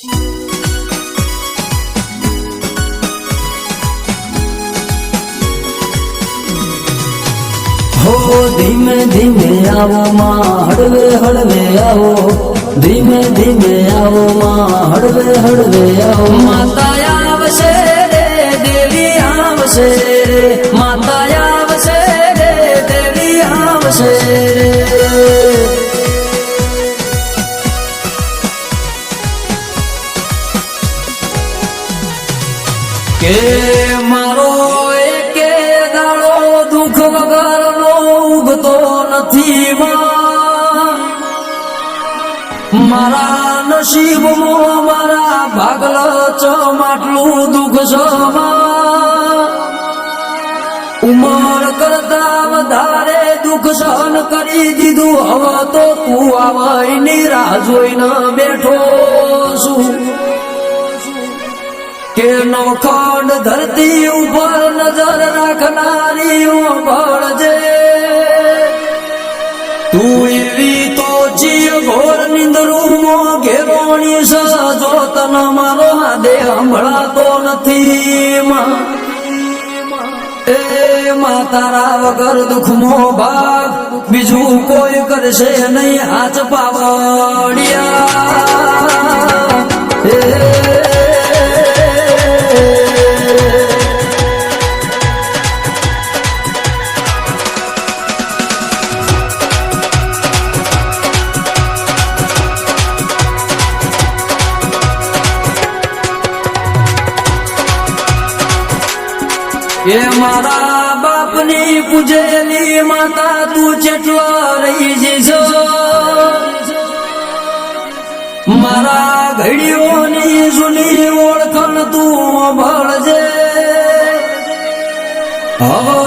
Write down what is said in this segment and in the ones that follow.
હો ધીમે ધીમે આવો, માં, હળવે હળવે આવો. ધીમે ધીમે આવો, માં, હળવે હળવે આવો. માતા આવશે રે, દેવી આવશે રે. માતા આવશે રે, દેવી આવશે રે. કે મારો એકે દાડો દુઃખ વગરનો ઉગતો નથી મારા નસીબમાં મારા ભાગલ ચમાટલું દુઃખ છમાં ઉમર કરતા વધારે દુઃખ સહન કરી દીધું, હવે તો તું આવવાની રાહ જોઈને બેઠો છું. કે નોખંડ ધરતી ઉપર નજર રાખનારી ભળજે તું એવી તો જીવ ઘોર નિંદરૂમો ઘેરોણી સજો તન મારો દે હંભળાતો નથી. એ માં તારા વગર દુઃખમો ભાગ બીજું કોઈ કરશે નહીં. હાથ પાવડિયા. એ મારા બાપની પૂજેલી માતા તું જેટલો રહી જઈશો. મારા ઘડીઓની જૂની ઓળખણ તું ભળજે હવે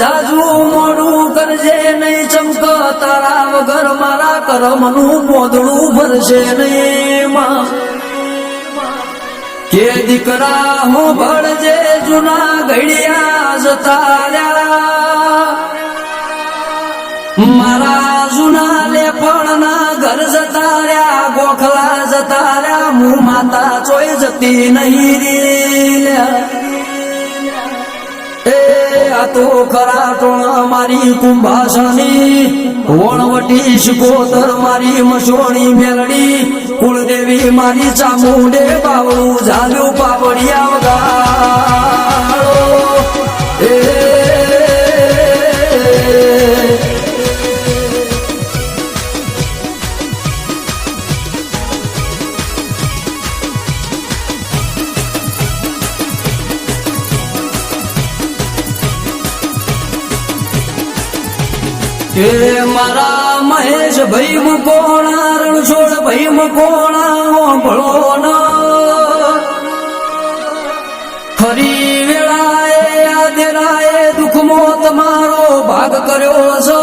જાજુ મોડું કરજે, નહીં ચમક તારા વગર મારા કરમનું પોદડું ભરશે નહીં માં. કે દીકરા હું ભળજે જૂના ઘડિયા જતા રહ્યા મારા જૂના લેપણના ઘર જતા રહ્યા ગોખલા જતા રહ્યા હું માતા ચોય જતી નહીં રે એ આ તો ખરા ટોણ મારી કુંભાસણી વણવટી શિકોતર મારી મસોણી મેલડી કુળદેવી મારી ચામુંડે બાવળું ઝાલ્યું પાવડિયા વગાડો એ કે મારા મહેશ ભાઈ મકોણા રણછોડ ભાઈ મકોણા ભળો તમારો ભાગ કર્યો છે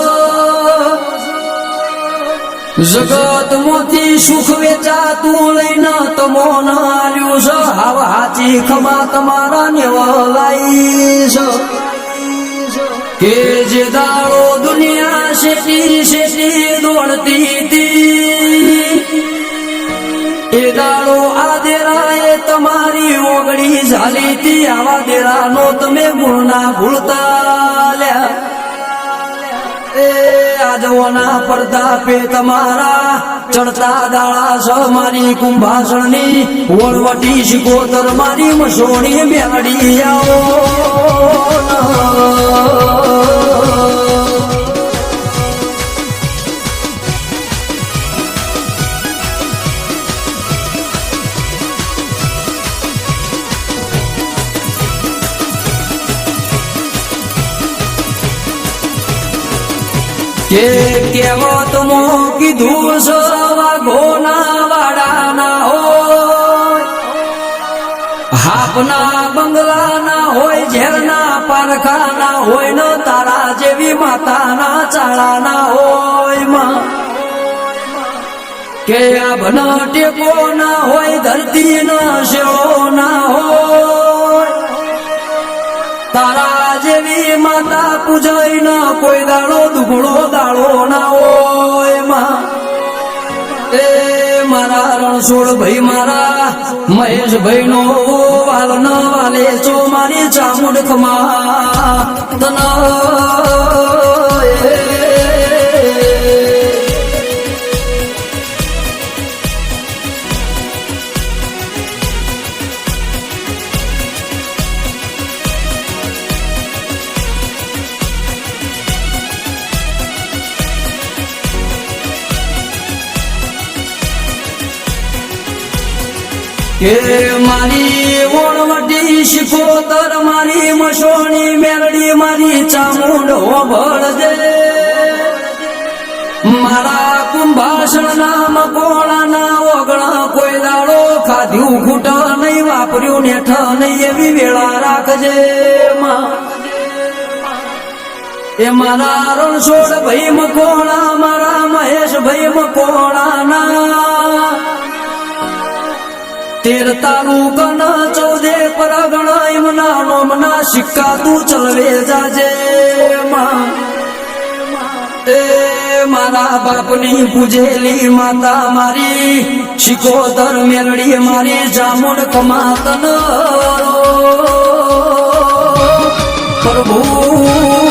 જગત મોતી સુખ વેચાતું લઈને તમો નાર્યું છે. હાવ હાચી ખમા તમારા નેવલાઈ છે. કે જે દાડો દુનિયા શેટી શેટી દોડતી હતી. એ દાડો આ દેરાએ તમારી ઓગળી ઝાલી હતી. આવા દેરાનો તમે ગુણ ના ભૂલતા આજોના પ્રતાપે તમારા ચડતા દાળા સ મારી કુંભાસણની વળવટી શિકોતર મારી મસોણી બેડી આવો. કે કેવો તમો કીધું સવા ગોના વાડાના હોય? હાપના બંગલાના હોય, ઝેરના પારખાના હોય, ન તારા જેવી માતાના ચાળાના હોયમાં કે આ ભન ટેકો ના હોય ધરતી ના શેળો ના હોય. તારા જેવી માતા પૂજાઈ ના કોઈ દાડો દુબળો દાળો ના હોય એ મારા રણ રણછોડ ભાઈ, મારા મહેશભાઈ નો વાલ ન વાલે ચો મારી ચામુંડ ખમા. તન કે મારી ઓણવટી શિકોતર મારી મસોણી મેરડી મારી ચામુંડ હોભળજે મારા કુંભાષણ નામ કોળાના ઓગણા કોઈ દાડો ખાધ્યું નહીં વાપર્યું નેઠ નહીં એવી વેળા રાખજે એ મારા રણછોડ ભાઈ મકોણા, મારા મહેશ ભાઈ મકોણાના તેર ગણ ચૌદે પરગણ, એમના નોમના સિક્કા તું ચલવે જાજે. મારા બાપની પૂજેલી માતા મારી શિકોતર મેલડી મારી જામુન કમાતન પ્રભુ